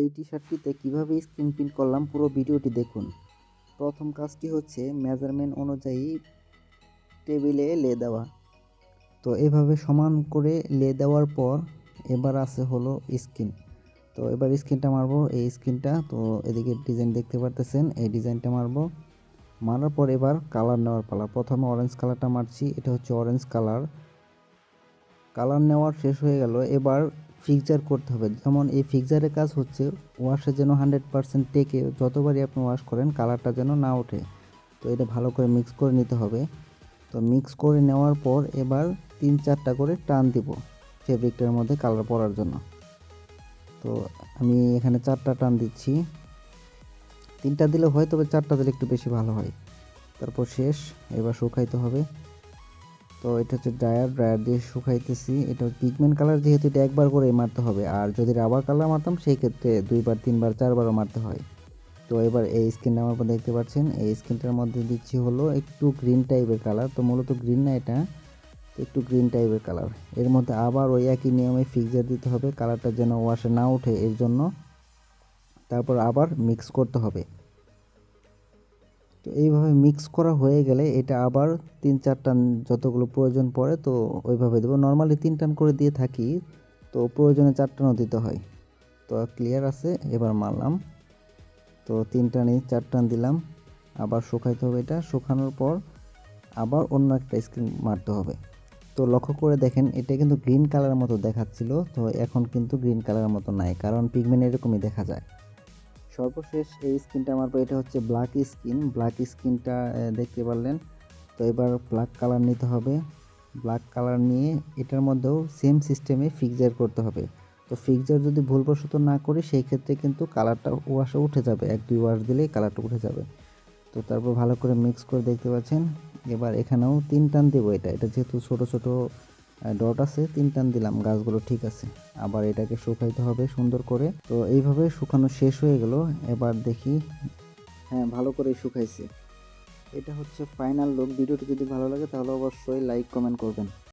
এই টি শার্টটিতে কীভাবে screen print করলাম পুরো ভিডিওটি দেখুন। প্রথম কাজটি হচ্ছে মেজারমেন্ট অনুযায়ী টেবিলে লে দেওয়া। তো এভাবে সমান করে লে দেওয়ার পর এবার আছে হলো স্ক্রিন তো এবার স্ক্রিনটা মারবো, এই স্ক্রিনটা তো এদিকে ডিজাইন দেখতে পারতেছেন, এই ডিজাইনটা মারবো। মারার পর এবার কালার নেওয়ার পালা। প্রথমে অরেঞ্জ কালারটা মারছি, এটা হচ্ছে অরেঞ্জ কালার কালার নেওয়ার শেষ হয়ে গেল। এবার ফিক্সার করতে হবে। যেমন এই ফিক্সারের কাজ হচ্ছে ওয়াশে যেন হান্ড্রেড পারসেন্ট টেকে, যতবারই আপনি ওয়াশ করেন, কালারটা যেন না ওঠে। তো এটা ভালো করে মিক্স করে নিতে হবে। তো মিক্স করে নেওয়ার পর এবার তিন চারটা করে টান দিব ফেব্রিকটার মধ্যে কালার পড়ার জন্য। তো আমি এখানে চারটা টান দিচ্ছি। তিনটা দিলে হয়, তবে চারটা দিলে একটু বেশি ভালো হয়। তারপর শেষ, এবার শুকাইতে হবে। তো এটা হচ্ছে ড্রায়ার ড্রায়ার দিয়ে শুকাইতেছি। এটা পিগমেন্ট কালার যেহেতু এটা একবার করে মারতে হবে। আর যদি রাবার কালার মারতাম, সেই ক্ষেত্রে দুইবার, তিনবার, চারবারও মারতে হয়। তো এবার এই স্কিনটা আমার দেখতে পাচ্ছেন। এই স্কিনটার মধ্যে দিচ্ছি হলো একটু গ্রিন টাইপের কালার তো মূলত গ্রিন না এটা একটু গ্রিন টাইপের কালারের মধ্যে আবার ওই একই নিয়মে ফিক্সার দিতে হবে। কালারটা যেন ওয়াশে না ওঠে, এর জন্য। তারপর আবার মিক্স করতে হবে। তো এইভাবে মিক্স করা হয়ে গেলে এটা আবার তিন চার টান যতগুলো প্রয়োজন পড়ে তো ওইভাবে দেবো। নর্মালি তিন টান করে দিয়ে থাকি, তো প্রয়োজনে চার টানও দিতে হয়। তো ক্লিয়ার আছে, এবার মারলাম। তো তিন টানে চার টান দিলাম, আবার শুকাইতে হবে এটা। শুকানোর পর আবার অন্য একটা স্ক্রিন মারতে হবে। তো লক্ষ্য করে দেখেন, এটা কিন্তু গ্রিন কালারের মতো দেখাচ্ছিল। তো এখন কিন্তু গ্রিন কালারের মতো নাই, কারণ পিগমেন্ট এরকমই দেখা যায়। সর্বশেষ এই স্কিনটা আমার এটা হচ্ছে ব্ল্যাক স্কিন ব্ল্যাক স্কিনটা দেখতে পারলেন। তো এবার ব্ল্যাক কালার নিতে হবে। ব্ল্যাক কালার নিয়ে এটার মধ্যেও সেম সিস্টেমে ফিক্সার করতে হবে। তো ফিক্সার যদি ভুলবশত না করি, সেই ক্ষেত্রে কিন্তু কালারটা ওয়াশে উঠে যাবে। এক, দুই ওয়াশ দিলেই কালারটা উঠে যাবে। তো তারপর ভালো করে মিক্স করে দেখতে পাচ্ছেন। এবার এখানেও তিন টান দেবো এটা। এটা যেহেতু ছোটো, ছোট ডট আছে, তিন টান দিলাম, গাছগুলো ঠিক আছে। আবার এটাকে শুকাইতে হবে সুন্দর করে। তো এইভাবে শুকানো শেষ হয়ে গেল। এবার দেখি হ্যাঁ ভালো করে শুকাইছে। এটা হচ্ছে ফাইনাল লুক ভিডিওটি যদি ভালো লাগে তাহলে অবশ্যই লাইক কমেন্ট করবেন।